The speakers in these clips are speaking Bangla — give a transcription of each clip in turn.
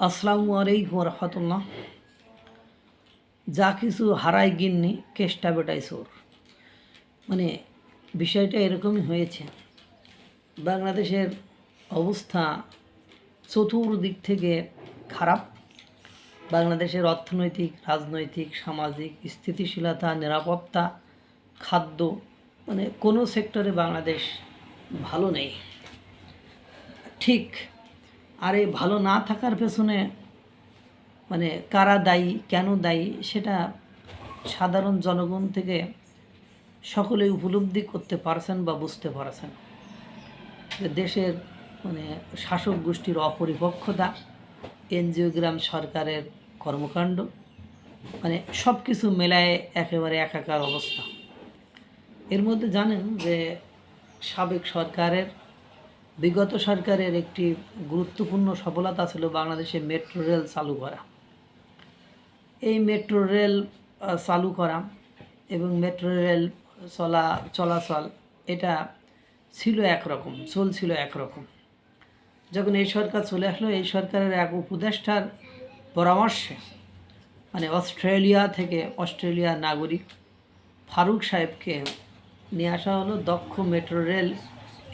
আসসালামু আলাইকুম রহমতুল্লাহ যা কিছু হারাই গিন্নি, কেষ্টা বেটাই সোর মানে বিষয়টা এরকমই হয়েছে। বাংলাদেশের অবস্থা চতুর্দিক থেকে খারাপ। বাংলাদেশের অর্থনৈতিক, রাজনৈতিক, সামাজিক, স্থিতিশীলতা, নিরাপত্তা, খাদ্য মানে কোনো সেক্টরে বাংলাদেশ ভালো নেই। ঠিক আর এই ভালো না থাকার পেছনে মানে কারা দায়ী, কেন দায়ী, সেটা সাধারণ জনগণ থেকে সকলে উপলব্ধি করতে পারছেন বা বুঝতে পারছেন। দেশের মানে শাসক গোষ্ঠীর অপরিপক্ষতা এনজিওগ্রাম সরকারের কর্মকাণ্ড মানে সব কিছু মেলায় একেবারে একাকার অবস্থা। এর মধ্যে জানেন যে সাবেক সরকারের বিগত সরকারের একটি গুরুত্বপূর্ণ সফলতা ছিল বাংলাদেশে মেট্রো রেল চালু করা। এই মেট্রো রেল চালু করা এবং মেট্রো রেল চলা, চলাচল এটা ছিল একরকম, চলছিল একরকম। যখন এই সরকার চলে আসলো, এই সরকারের এক উপদেষ্টার পরামর্শে মানে অস্ট্রেলিয়া থেকে অস্ট্রেলিয়ার নাগরিক ফারুক সাহেবকে নিয়ে আসা হলো দক্ষ মেট্রো রেল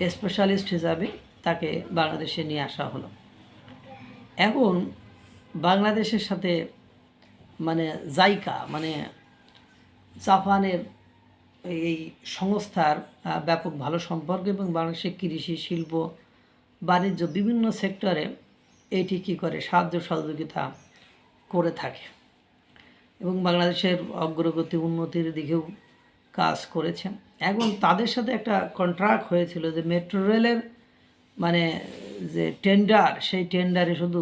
স্পেশালিস্ট হিসাবে তাকে বাংলাদেশে নিয়ে আসা হলো। এখন বাংলাদেশের সাথে মানে জাইকা মানে জাপানের এই সংস্থার ব্যাপক ভালো সম্পর্ক এবং বাংলাদেশের কৃষি, শিল্প, বাণিজ্য বিভিন্ন সেক্টরে এটি কী করে সাহায্য সহযোগিতা করে থাকে। এবং বাংলাদেশের অগ্রগতি, উন্নতির দিকেও কাজ করেছেন এবং তাদের সাথে একটা কন্ট্রাক্ট হয়েছিল যে মেট্রো রেলের মানে যে টেন্ডার সেই টেন্ডারে শুধু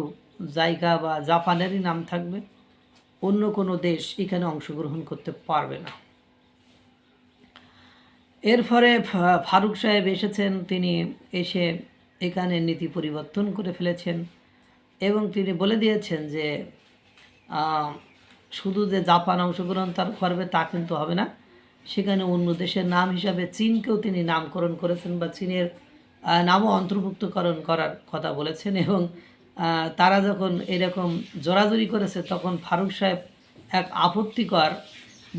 জায়গা বা জাপানেরই নাম থাকবে। অন্য কোনো দেশ এখানে অংশগ্রহণ করতে পারবে না। এর ফলে ফারুক সাহেব এসেছেন, তিনি এসে এখানে নীতি পরিবর্তন করে ফেলেছেন এবং তিনি বলে দিয়েছেন যে শুধু যে জাপান অংশগ্রহণ তার করবে তা কিন্তু হবে না। সেখানে অন্য দেশের নাম হিসাবে চীনকেও তিনি নামকরণ করেছেন বা চীনের নামও অন্তর্ভুক্তকরণ করার কথা বলেছেন এবং তারা যখন এরকম জোরাজুরি করেছে তখন ফারুক সাহেব এক আপত্তিকর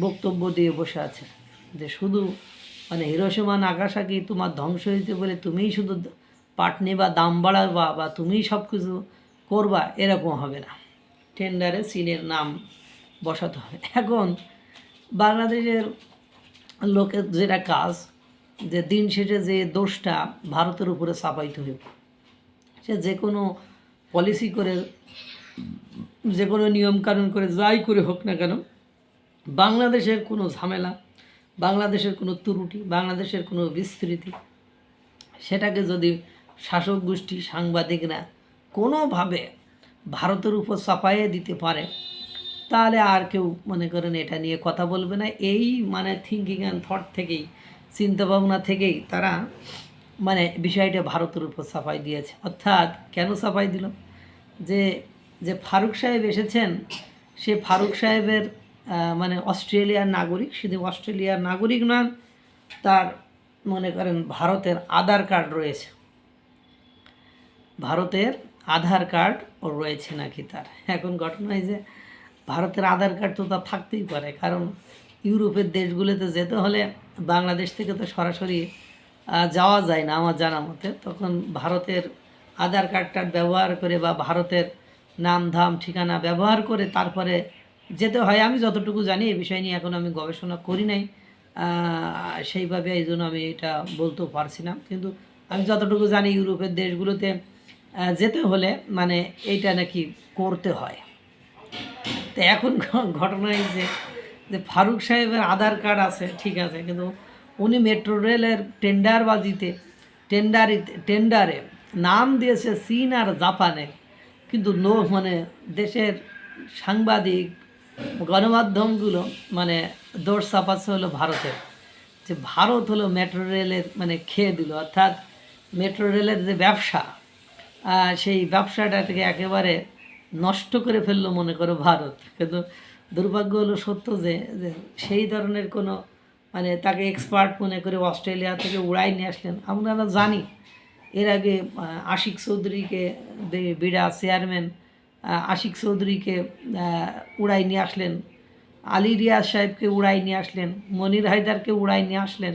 বক্তব্য দিয়ে বসে আছে যে শুধু মানে হিরোসীমা নাগাসাকি তোমার ধ্বংস হয়েছে বলে তুমিই শুধু পাটনি বা দাম বাড়াবা বা তুমিই সব কিছু করবা, এরকম হবে না। টেন্ডারে চীনের নাম বসাতে হবে। এখন বাংলাদেশের লোকের যেটা কাজ, যে দিন শেষে যে দোষটা ভারতের উপরে চাপাইতে হইব। সে যে কোনো পলিসি করে, যে কোনো নিয়মকানুন করে যাই করে হোক না কেন, বাংলাদেশের কোনো ঝামেলা, বাংলাদেশের কোনো ত্রুটি, বাংলাদেশের কোনো বিস্তৃতি, সেটাকে যদি শাসক গোষ্ঠী, সাংবাদিকরা কোনোভাবে ভারতের উপর চাপাইয়ে দিতে পারে তাহলে আর কেউ মনে করেন এটা নিয়ে কথা বলবে না। এই মানে থিঙ্কিং অ্যান্ড থট থেকেই চিন্তাভাবনা থেকেই তারা মানে বিষয়টা ভারতের উপর সাফাই দিয়েছে। অর্থাৎ কেন সাফাই দিল? যে যে ফারুক সাহেব এসেছেন, সে ফারুক সাহেবের মানে অস্ট্রেলিয়ার নাগরিক, শুধু অস্ট্রেলিয়ার নাগরিক নন, তার মনে করেন ভারতের আধার কার্ড রয়েছে। ভারতের আধার কার্ড রয়েছে নাকি তার? এখন ঘটনা হয় যে ভারতের আধার কার্ড তো তার থাকতেই পারে। কারণ ইউরোপের দেশগুলোতে যেতে হলে বাংলাদেশ থেকে তো সরাসরি যাওয়া যায় না আমার জানা মতে। তখন ভারতের আধার কার্ডটা ব্যবহার করে বা ভারতের নাম, ধাম, ঠিকানা ব্যবহার করে তারপরে যেতে হয়। আমি যতটুকু জানি এই বিষয় নিয়ে এখন আমি গবেষণা করি নাই। সেইভাবে এই জন্য আমি এটা বলতেও পারছি না। কিন্তু আমি যতটুকু জানি ইউরোপের দেশগুলোতে যেতে হলে মানে এইটা নাকি করতে হয়। তো এখন ঘটনা এই যে ফারুক সাহেবের আধার কার্ড আছে, ঠিক আছে, কিন্তু উনি মেট্রো রেলের টেন্ডারবাজিতে টেন্ডারিতে টেন্ডারে নাম দিয়েছে চীন আর জাপানে। কিন্তু নো মানে দেশের সাংবাদিক গণমাধ্যমগুলো মানে দোষ চাপাচ্ছে হলো ভারতের। যে ভারত হলো মেট্রো রেলের মানে খেয়ে দিল, অর্থাৎ মেট্রো রেলের যে ব্যবসা সেই ব্যবসাটা থেকে একেবারে নষ্ট করে ফেলল মনে করো ভারত। কিন্তু দুর্ভাগ্য হলো সত্য যে সেই ধরনের কোনো মানে তাকে এক্সপার্ট মনে করে অস্ট্রেলিয়া থেকে উড়াই নিয়ে আসলেন। আমরা জানি, এর আগে আশিক চৌধুরীকে বিড়া চেয়ারম্যান আশিক চৌধুরীকে উড়াই নিয়ে আসলেন। আলী রিয়াজ সাহেবকে উড়াই নিয়ে আসলেন। মনির হায়দারকে উড়াই নিয়ে আসলেন।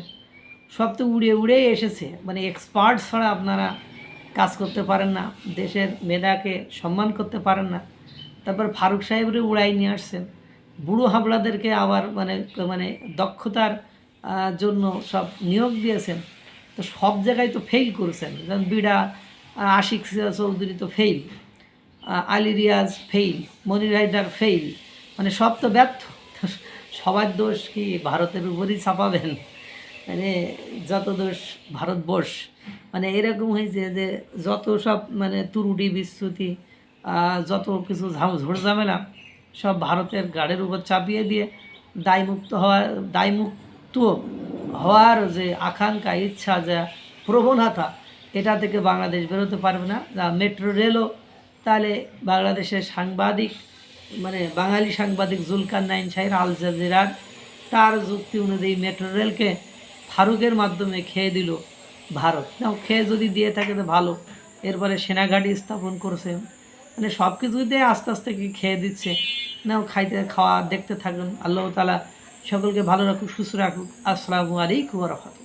সব তো উড়ে উড়ে এসেছে। মানে এক্সপার্ট ছাড়া আপনারা কাজ করতে পারেন না, দেশের মেধাকে সম্মান করতে পারেন না। তারপর ফারুক সাহেবরে উড়াই নিয়ে আসছেন। বুড়ো হাবলাদেরকে আবার মানে মানে দক্ষতার জন্য সব নিয়োগ দিয়েছেন। তো সব জায়গায় তো ফেল করেছেন। যেমন বিড়া আশিক চৌধুরী তো fail Ali Riaz fail Monir Haidar fail মানে সব তো ব্যর্থ। সবার দোষ কি ভারতের উপরই চাপাবেন মানে যত দোষ ভারতবর্ষ মানে এরকম হয়েছে যে যত সব মানে তুরুটি আহ, যত কিছু ঝাম- ঝড়ঝামেলা সব ভারতের গাড়ির উপর চাপিয়ে দিয়ে দায়মুক্ত হওয়ার দায়মুক্ত হওয়ার যে আকাঙ্ক্ষা ইচ্ছা যা প্রবণতা এটা থেকে বাংলাদেশ বেরোতে পারবে না। মেট্রো রেলও তাহলে বাংলাদেশের সাংবাদিক মানে বাঙালি সাংবাদিক জুলকার নাইন সাহের আল জাজিরার তার যুক্তি অনুযায়ী মেট্রো রেলকে ফারুকের মাধ্যমে খেয়ে দিল ভারত। নাও, খেয়ে যদি দিয়ে থাকে তো ভালো। এরপরে সেনাঘাটি স্থাপন করছে। মানে সব কিছুতে আস্তে আস্তে কি খেয়ে দিচ্ছে। না খাইতে, খাওয়া, দেখতে থাকুন। আল্লাহ তালা সকলকে ভালো রাখুক, সুস্থ রাখুক। আসসালামু আলাইকুম রহমতুল্লাহ।